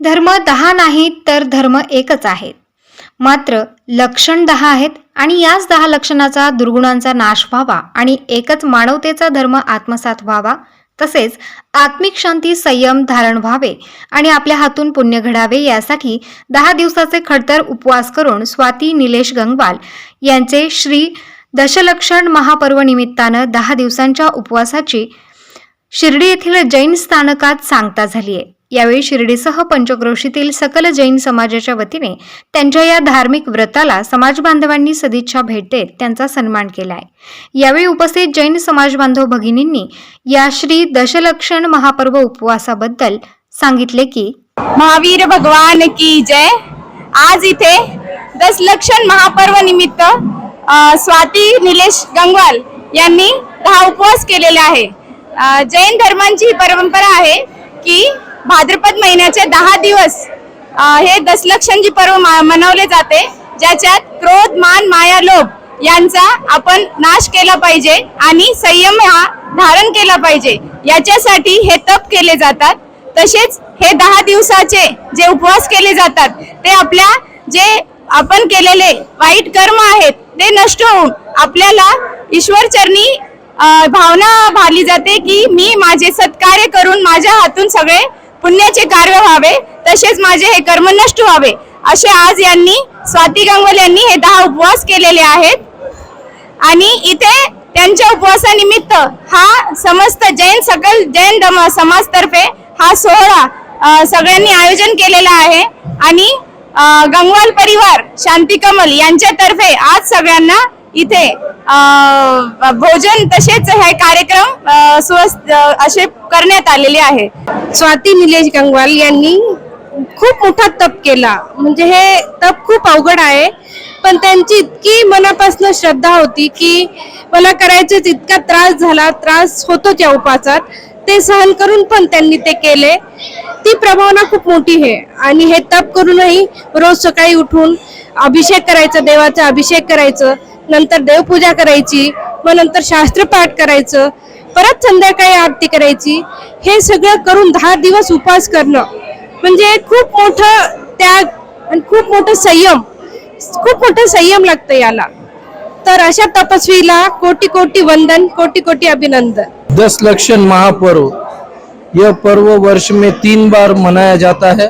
धर्म दहा नाहीत तर धर्म एकच आहेत. मात्र लक्षण दहा आहेत आणि याच दहा लक्षणाचा दुर्गुणांचा नाश व्हावा आणि एकच मानवतेचा धर्म आत्मसात व्हावा तसेच आत्मिक शांती संयम धारण व्हावे आणि आपल्या हातून पुण्य घडावे यासाठी दहा दिवसाचे खडतर उपवास करून स्वाती निलेश गंगवाल यांचे श्री दशलक्षण महापर्वनिमित्तानं दहा दिवसांच्या उपवासाची शिर्डी येथील जैन स्थानकात सांगता झाली आहे यावेळी शिर्डीसह पंचक्रोशीतील सकल जैन समाजाच्या वतीने त्यांच्या या धार्मिक व्रताला समाज बांधवांनी सदिच्छा भेट देत त्यांचा सन्मान केला आहे यावेळी उपस्थित जैन समाज बांधव भगिनींनी या श्री दशलक्षण महापर्व उपवासाबद्दल सांगितले की महावीर भगवान की जय. आज इथे दशलक्षण महापर्व निमित्त स्वाती निलेश गंगवाल यांनी दहा उपवास केलेले आहे. जैन धर्मांची ही परंपरा आहे की भाद्रपद महिन्याचे दहा दिवस हे दसलक्षणजी पर्व मा- मनवले जाते ज्याच्यात क्रोध मान माया लोभ यांचा आपण नाश केला पाहिजे आणि संयम हा धारण केला पाहिजे. याच्यासाठी हे तप केले जातात. तसेच हे दहा दिवसाचे जे उपवास केले जातात ते आपल्या जे आपण केलेले वाईट कर्म आहेत ते नष्ट होऊन आपल्याला ईश्वर चरणी भावना भाली जाते की मी माझे सत्कार्य करून माझ्या हातून सगळे पुण्याचे कार्य व्हावे तसेच माझे हे कर्म नष्ट व्हावे. असे आज यांनी स्वाती गंगवल यांनी हे दहा उपवास केलेले आहेत. आणि इथे त्यांच्या उपवासानिमित्त हा समस्त जैन सकल जैन धर्म समाजतर्फे हा सोहळा सगळ्यांनी आयोजन केलेला आहे. आणि गंगवाल परिवार शांती कमल यांच्यातर्फे आज सगळ्यांना इथे भोजन तसेच हे कार्यक्रम स्वस्त असे करण्यात आलेले आहे. स्वाती निलेश गंगवाल यांनी खूप मोठा तप केला. म्हणजे हे तप खूप अवघड आहे. पण त्यांची इतकी मनापासून श्रद्धा होती की मला करायचंच इतका त्रास झाला त्रास होतो त्या उपासात. ते सहन करून पण त्यांनी ते केले. ती प्रभावना खूप मोठी आहे. आणि हे तप करूनही रोज सकाळी उठून अभिषेक करायचा देवाचा अभिषेक करायचं. नंतर देवपूजा करायची मग नंतर शास्त्रपाठ करायचं परत संध्याकाळी आरती करायची हे सगळं करून दहा दिवस उपवास करणं म्हणजे खूप मोठं त्याग आणि खूप मोठं संयम खूप मोठं संयम लागतं याला. तर अशा तपस्वीला कोटी कोटी वंदन कोटी कोटी अभिनंदन. दस लक्षण महापर्व. यह पर्व वर्ष में तीन बार मनाया जाता है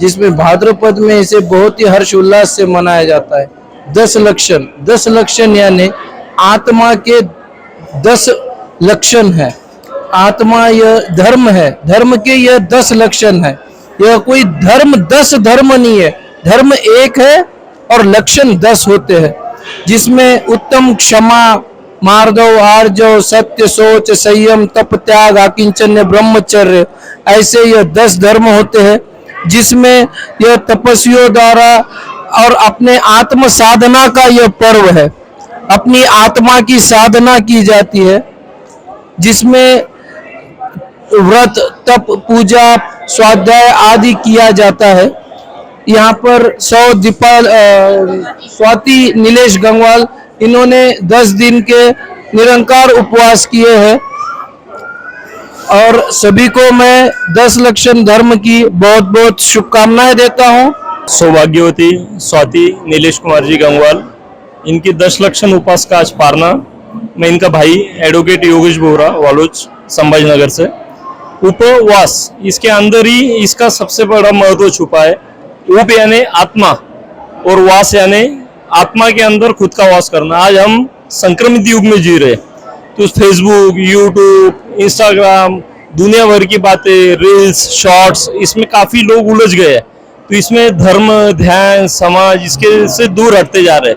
जिसमें भाद्रपद में इसे बहुत ही हर्ष उल्लास से मनाया जाता है। दस लक्षण। दस लक्षण यानी आत्मा के दस लक्षण है। आत्मा यह धर्म है। धर्म के यह दस लक्षण है। यह कोई धर्म दस धर्म नहीं है। धर्म एक है और लक्षण दस होते हैं। जिसमें उत्तम क्षमा मार्दव आर्जव, सत्य सोच, संयम, तप, त्याग आकिंचन्य ब्रह्मचर्य, ऐसे यह दस धर्म होते हैं। जिसमें यह तपस्वियों द्वारा और अपने आत्म साधना का यह पर्व है। अपनी आत्मा की साधना की जाती है, जिसमें व्रत, तप, पूजा, स्वाध्याय आदि किया जाता है। यहाँ पर सौ दीपाल स्वाति, नीलेश गंगवाल, इन्होंने दस दिन के निरंकार उपवास किए हैं। और सभी को मैं दस लक्षण धर्म की बहुत बहुत शुभकामनाएँ देता हूँ। सौभाग्यवती स्वाति नीलेश कुमार जी गंगवाल, इनकी दस लक्षण उपास का आज पारना। मैं इनका भाई एडवोकेट योगेश बोहरा, वालोच संभाजी नगर से। उपवास, इसके अंदर ही इसका सबसे बड़ा महत्व छुपा है। उप यानी आत्मा, और वास यानी आत्मा के अंदर खुद का वास करना। आज हम संक्रमित युग में जी रहे तो फेसबुक यूट्यूब इंस्टाग्राम दुनिया भर की बातें रील्स शॉर्ट्स इसमें काफ़ी लोग उलझ गए हैं। तो इसमें धर्म, ध्यान, समाज इसके से दूर हटते जा रहे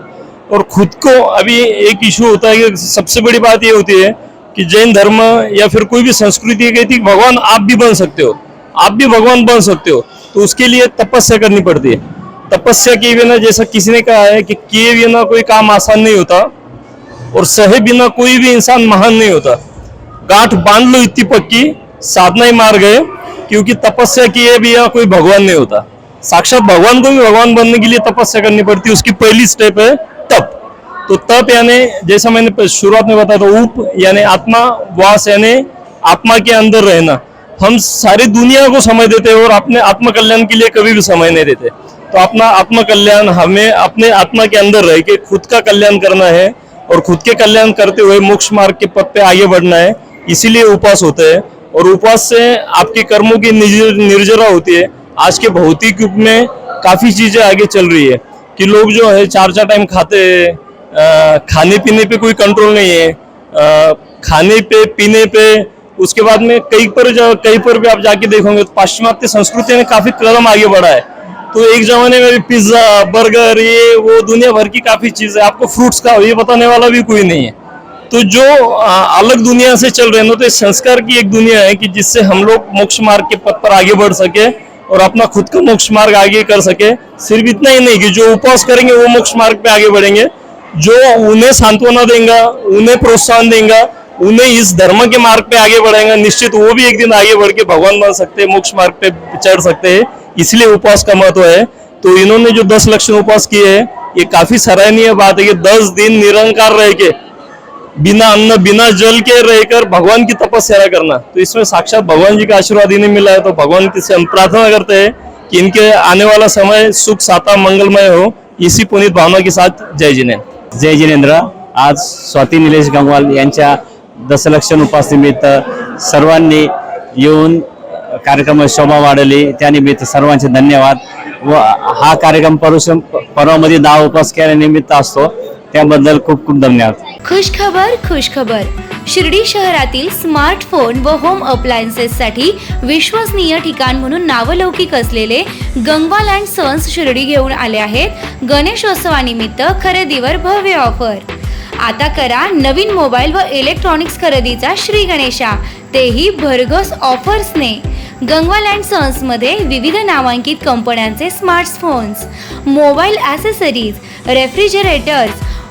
और खुद को अभी एक इशू होता है कि सबसे बड़ी बात ये होती है कि जैन धर्म या फिर कोई भी संस्कृति कहती है भगवान आप भी बन सकते हो, आप भी भगवान बन सकते हो तो उसके लिए तपस्या करनी पड़ती है। तपस्या किए बिना जैसा किसी ने कहा है कि किए बिना कोई काम आसान नहीं होता और सहे बिना कोई भी इंसान महान नहीं होता। गांठ बाँध लो इतनी पक्की, साधना ही मार गए क्योंकि तपस्या किए बिना कोई भगवान नहीं होता। साक्षात भगवान को भी भगवान बनने के लिए तपस्या करनी पड़ती है, उसकी पहली स्टेप है तप। तो तप यानी, जैसा मैंने शुरुआत में बताया था उप यानी आत्मा, वास यानी आत्मा के अंदर रहना। हम सारी दुनिया को समय देते हैं और अपने आत्मकल्याण के लिए कभी भी समय नहीं देते। तो अपना आत्मकल्याण हमें अपने आत्मा के अंदर रह के खुद का कल्याण करना है और खुद के कल्याण करते हुए मोक्ष मार्ग के पथ पे आगे बढ़ना है। इसीलिए उपवास होते हैं और उपवास से आपके कर्मों की निर्जरा होती है। आज के भौतिक युग में काफ़ी चीज़ें आगे चल रही है कि लोग जो है चार चार टाइम खाते हैं खाने पीने पे कोई कंट्रोल नहीं है। अ, खाने पे पीने पे उसके बाद में कई पर कई पर भी आप जाके देखोगे तो पाश्चिमात्य संस्कृति ने काफ़ी कदम आगे बढ़ा है। तो एक जमाने में भी पिज्जा बर्गर ये वो दुनिया भर की काफ़ी चीज़ है आपको फ्रूट्स का ये बताने वाला भी कोई नहीं है। तो जो अलग दुनिया से चल रहे हैं तो संस्कार की एक दुनिया है कि जिससे हम लोग मोक्ष मार्ग के पथ पर आगे बढ़ सके। और अपना खुद का मोक्ष मार्ग आगे कर सके। सिर्फ़ इतना ही नहीं कि जो उपवास करेंगे, वो मोक्ष मार्ग पे आगे बढ़ेंगे। जो उन्हें सांत्वना देगा, उन्हें प्रोत्साहन देगा, उन्हें इस धर्म के मार्ग पे आगे बढ़ाएगा निश्चित वो भी एक दिन आगे बढ़ के भगवान बन सकते हैं, मोक्ष मार्ग पे चढ़ सकते हैं। इसलिए उपवास का महत्व है। तो इन्होंने जो दस लक्षण उपवास किए हैं, ये काफ़ी सराहनीय बात है कि दस दिन निरंकार रह के बिना अन्न बिना जल के रहकर भगवान की तपस्या करना। तो इसमें साक्षात भगवान जी का आशीर्वाद इन्हें मिला है तो भगवान की से हम प्रार्थना करते हैं कि इनके आने वाला समय सुख साता मंगलमय हो। इसी पुनीत भावना के साथ जय जिनेन्द्र। जय जिनेंद्र आज स्वाती निलेश गंगवाल यांच्या दशलक्षण उपासनिमित्त सर्वांनी येऊन कार्यक्रमात शोभा वाढवली त्यानिमित्त सर्वांचे धन्यवाद. व हा कार्यक्रम परुष पर्वामध्ये दहा उपास केल्यानिमित्त असतो. त्याबद्दल खूप खूप धन्यवाद. खुशखबर खुशखबर. शिर्डी शहरातील स्मार्टफोन व होम अप्लायन्सेस साठी विश्वसनीय ठिकाण म्हणून नावलौकिक असलेले गंगवाल अँड सन्स शिर्डी घेऊन आले आहेत. गणेशोत्सवानिमित्त खरेदीवर भव्य ऑफर आता करा नवीन मोबाईल व इलेक्ट्रॉनिक्स खरेदीचा श्री गणेशा. तेही भरघोस ऑफर्सने गंगवाल अँड सन्समध्ये विविध नामांकित कंपन्यांचे smartphones mobile accessories refrigerators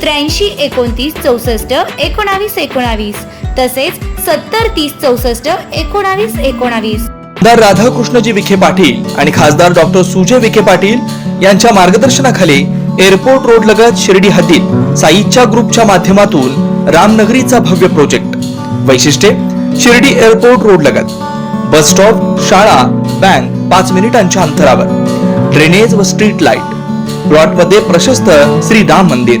त्र्याऐंशी एकोणतीस चौसष्ट एकोणावीस एकोणावीस. तसेच सत्तर तीस चौसष्ट एकोणावीस एकोणावीस. आमदार राधाकृष्णजी विखे पाटील आणि खासदार डॉक्टर सुजय विखे पाटील यांच्या मार्गदर्शनाखाली एअरपोर्ट रोड लगत शिर्डी हद्दीत साईच्या ग्रुपच्या माध्यमातून रामनगरीचा भव्य प्रोजेक्ट. वैशिष्ट्ये शिर्डी एअरपोर्ट रोड लगत. बस स्टॉप शाळा बँक पाच मिनिटांच्या अंतरावर. ड्रेनेज व स्ट्रीट लाइट. प्लॉटमध्ये प्रशस्त श्री राम मंदिर.